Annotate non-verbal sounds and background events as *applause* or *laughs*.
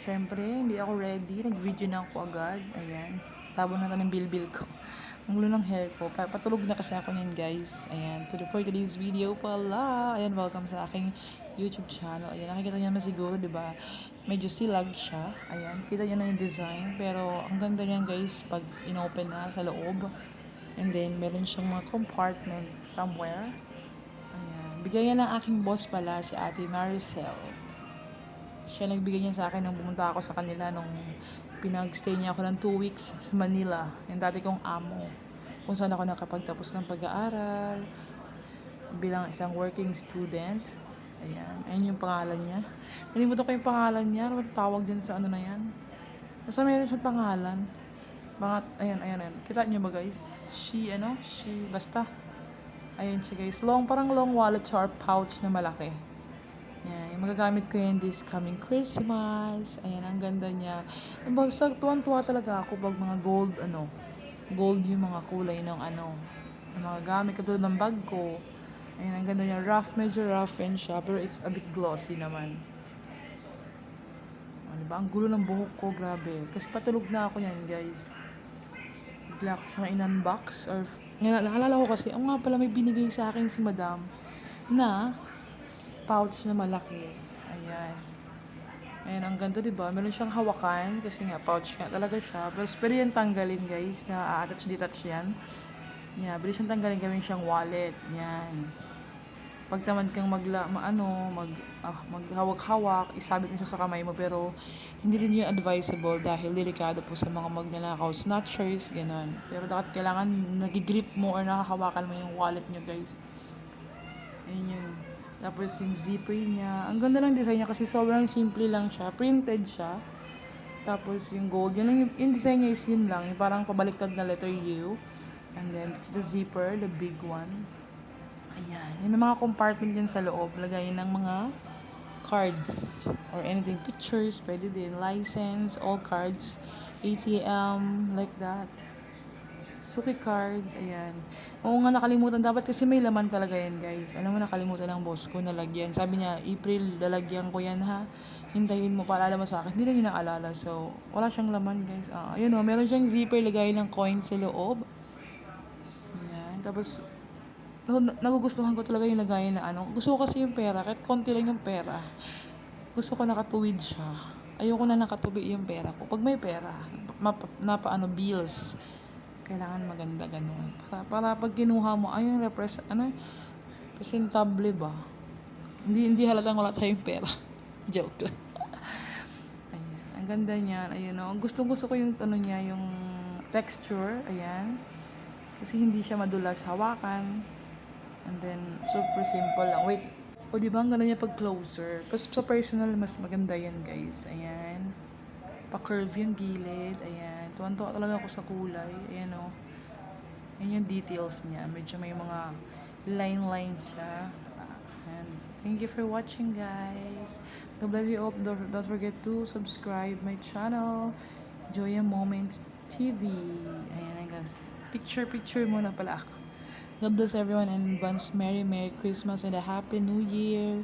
syempre, hindi ako ready. Nag-video na ako agad. Ayan. Tabo na lang ng bilbil ko. Ang gulo ng hair ko. Pa- Patulog na kasi ako niyan, guys. Ayan. To the, for today's video pala. Ayan, welcome sa aking YouTube channel. Ayan, nakikita niyo naman siguro, di ba? Medyo silag siya. Ayan, kita niyo na yung design. Pero ang ganda niyan, guys, pag inopen na sa loob. And then, meron siyang mga compartment somewhere. Ayan. Bigay yan ng aking boss pala, si Ate Maricel. Siya nagbigay niya sa akin nung pumunta ako sa kanila nung pinag-stay niya ako ng two weeks sa Manila. Yung dati kong amo. Kung saan ako nakapagtapos ng pag-aaral bilang isang working student. Ayan. Ayan yung pangalan niya. Nalimutan ko yung pangalan niya. Ano tawag din sa ano na yan? Basta mayroon siyang pangalan. Mga, ayan, ayan, ayan. Kita niyo ba guys? She, ano? She, basta. Ayan siya guys. Long, parang long wallet or pouch na malaki. Yan, yung magagamit ko yan this coming Christmas. Ayan, ang ganda niya. Basta tuwan-tuwa talaga ako pag mga gold, ano, gold yung mga kulay ng ano, ng mga gamit. Katulad ng bag ko. Ayan, ang ganda niya. Rough, medyo rough yan siya, pero it's a bit glossy naman. O, diba? Ang gulo ng buhok ko, grabe. Kasi patulog na ako niyan, guys. Bigla ko siyang in-unbox or... Naalala ko kasi, ang nga pala may binigay sa akin si madam na pouch na malaki. Ayan. Ayan, ang ganda, di ba? Meron siyang hawakan kasi nga, pouch nga talaga siya. Pero pwede yan tanggalin, guys, na attach detach yan. Yeah, pwede siyang tanggalin gawin siyang wallet. Yan. Pag tamad kang magla, ma, ano, mag, ah, maghawak-hawak, isabit mo siya sa kamay mo, pero hindi rin yung advisable dahil delikado po sa mga magnanakaw, snatchers, ganun. Pero dapat kailangan nagigrip mo or nakahawakan mo yung wallet nyo, guys. Ayun yun. Tapos yung zipper niya. Ang ganda ng design niya kasi sobrang simple lang siya. Printed siya. Tapos yung gold. Yun lang yung, yung design niya is yun lang. Yung parang pabaliktad na letter U. And then it's the zipper, the big one. Ayan. May mga compartment din sa loob. Lagayin ng mga cards or anything. Pictures, pwede din. License, all cards. ATM, like that. Suki card, ayan. Oo nga nakalimutan, dapat kasi may laman talaga yan guys. Alam mo nakalimutan ng boss ko na lagyan. Sabi niya, April, lalagyan ko yan ha. Hintayin mo, paalala mo sa akin. Hindi na yun naalala. So, wala siyang laman guys. Ah, ayun o, meron siyang zipper, lagay ng coin sa loob. Ayan, tapos, na- nagugustuhan ko talaga yung lagayan na ano. Gusto ko kasi yung pera, kahit konti lang yung pera. Gusto ko nakatuwid siya. Ayoko na nakatubi yung pera ko. Pag may pera, mapa, napa ano, bills, kailangan maganda ganun. Para, para pag kinuha mo, ay yung repres, ano, presentable ba? Hindi, hindi halatang wala tayong pera. *laughs* Joke lang. *laughs* Ayan. Ang ganda niyan. Ayun, no. Gusto, gusto ko yung, ano niya, yung texture. Ayan. Kasi hindi siya madulas hawakan. And then, super simple lang. Wait. O, di ba ang ganda niya pag closer? Tapos sa personal, mas maganda yan, guys. Ayan. Pa-curve yung gilid. Ayan. Tuwan-tuwa talaga ako sa kulay. Ayan, o. Ayan yung details niya. Medyo may mga line-line siya. And thank you for watching, guys. God bless you all. Don't, don't forget to subscribe my channel. Joya Moments TV. Ayan, guys. Picture-picture muna pala. God bless everyone and advance Merry Merry Christmas and a Happy New Year.